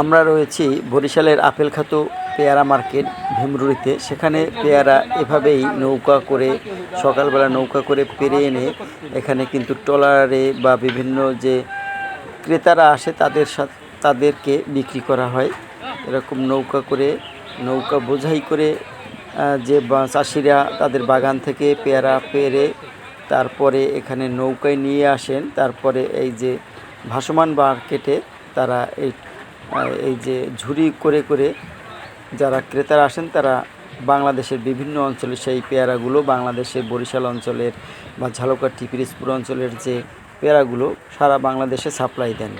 আমরা রয়েছি বরিশালের আপেল খাতু পেয়ারা মার্কেট ভীমরুড়িতে। সেখানে পেয়ারা এভাবেই নৌকা করে, সকালবেলা নৌকা করে পেরে এনে এখানে কিন্তু ট্রলারে বা বিভিন্ন যে ক্রেতারা আসে তাদের সাথে, তাদেরকে বিক্রি করা হয়। এরকম নৌকা করে, নৌকা বোঝাই করে যে চাষিরা তাদের বাগান থেকে পেয়ারা পেরে তারপরে এখানে নৌকায় নিয়ে আসেন। তারপরে এই যে ভাসমান মার্কেটে তারা এই এই যে ঝুড়ি করে করে যারা ক্রেতারা আসেন, তারা বাংলাদেশের বিভিন্ন অঞ্চলে সেই পেয়ারাগুলো, বাংলাদেশের বরিশাল অঞ্চলের বা ঝালকাঠি, পিরিজপুর অঞ্চলের যে পেয়ারাগুলো সারা বাংলাদেশে সাপ্লাই দেন।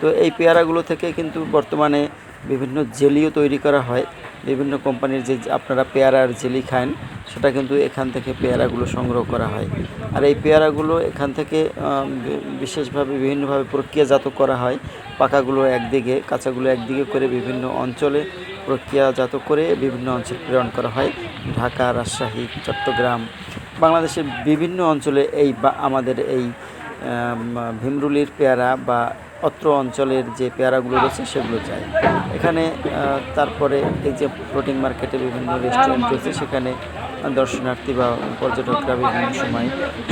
তো এই পেয়ারাগুলো থেকে কিন্তু বর্তমানে বিভিন্ন জেলিও তৈরি করা হয়। বিভিন্ন কোম্পানির যে আপনারা পেয়ারার জেলি খান সেটা কিন্তু এখান থেকে পেয়ারাগুলো সংগ্রহ করা হয়। আর এই পেয়ারাগুলো এখান থেকে বিশেষভাবে বিভিন্নভাবে প্রক্রিয়াজাত করা হয়। পাকাগুলো একদিকে, কাঁচাগুলো একদিকে করে বিভিন্ন অঞ্চলে প্রক্রিয়াজাত করে বিভিন্ন অঞ্চলে প্রেরণ করা হয়। ঢাকা, রাজশাহী, চট্টগ্রাম, বাংলাদেশের বিভিন্ন অঞ্চলে এই বা, আমাদের এই ভীমরুলির পেয়ারা বা অত্র অঞ্চলের যে পেয়ারাগুলো রয়েছে সেগুলো যায়। এখানে তারপরে এই যে ফ্লোটিং মার্কেটে বিভিন্ন রেস্টুরেন্ট রয়েছে, সেখানে দর্শনার্থী বা পর্যটকরা বিভিন্ন সময়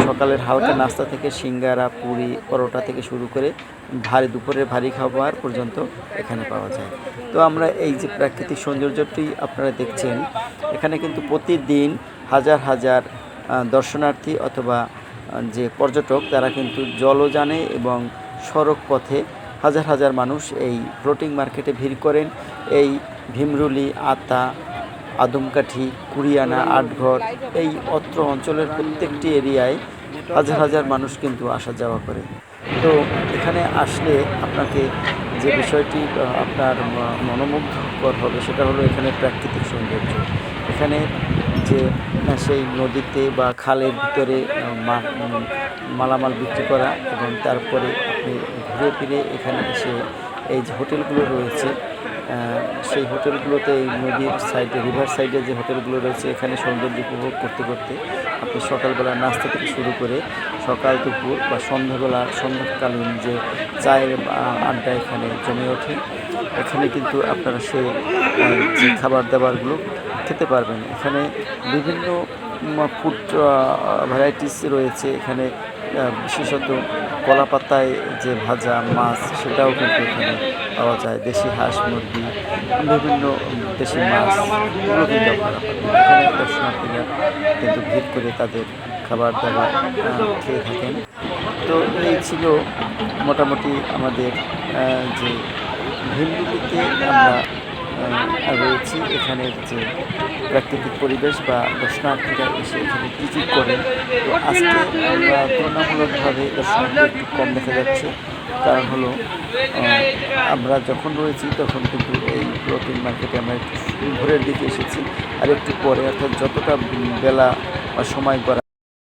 সকালের হালকা নাস্তা থেকে সিঙ্গারা, পুরি, পরোটা থেকে শুরু করে ভারী দুপুরের ভারী খাবার পর্যন্ত এখানে পাওয়া যায়। তো আমরা এই যে প্রাকৃতিক সৌন্দর্যটি আপনারা দেখছেন, এখানে কিন্তু প্রতিদিন হাজার হাজার দর্শনার্থী অথবা যে পর্যটক তারা কিন্তু জলযানে এবং সড়ক পথে হাজার হাজার মানুষ এই ফ্লোটিং মার্কেটে ভিড় করেন। এই ভীমরুলি, আতা আদমকাঠি, কুরিয়ানা, আটঘর, এই অত্র অঞ্চলের প্রত্যেকটি এরিয়ায় হাজার হাজার মানুষ কিন্তু আসা যাওয়া করে। তো এখানে আসলে আপনাকে যে বিষয়টি আপনার মনোমুগ্ধকর হবে সেটা হলো এখানে প্রাকৃতিক সৌন্দর্য। এখানে যে সেই নদীতে বা খালের ভিতরে মালামাল বিক্রি করা এবং তারপরে আপনি ঘুরে ফিরে এখানে এসে এই যে হোটেলগুলো রয়েছে সেই হোটেলগুলোতে এই নদীর সাইডে রিভার সাইডে যে হোটেলগুলো রয়েছে, এখানে সৌন্দর্য উপভোগ করতে করতে আপনি সকালবেলা নাস্তা থেকে শুরু করে সকাল দুপুর বা সন্ধ্যাবেলা, সন্ধ্যাকালীন যে চায়ের আড্ডা এখানে জমে ওঠে। এখানে কিন্তু আপনারা সেই যে খাবার দাবারগুলো খেতে পারবেন। এখানে বিভিন্ন ফুড ভ্যারাইটিস রয়েছে। এখানে বিশেষত কলা পাতায় যে ভাজা মাছ, সেটাও কিন্তু এখানে পাওয়া যায়। দেশি হাঁস, মুরগি, বিভিন্ন দেশি মাছ এগুলো কিন্তু এখানে দর্শনার্থীরা কিন্তু ভিড় করে তাদের খাবার দাবার খেয়ে থাকেন। তো এই ছিল মোটামুটি আমাদের যে ভিমরুলিতে আমরা রয়েছি এখানের যে প্রাকৃতিক পরিবেশ বা দর্শনার্থীরা এসে এখানে ভিজিট করেন। তো আজকে তুলনামূলকভাবে দর্শনার্থী একটু কম দেখা যাচ্ছে। কারণ হলো আমরা যখন রয়েছি তখন কিন্তু এই প্রোটিন মার্কেটে আমরা একটু ভোরের দিকে এসেছি। আর একটু পরে, অর্থাৎ যতটা বেলা বা সময় করা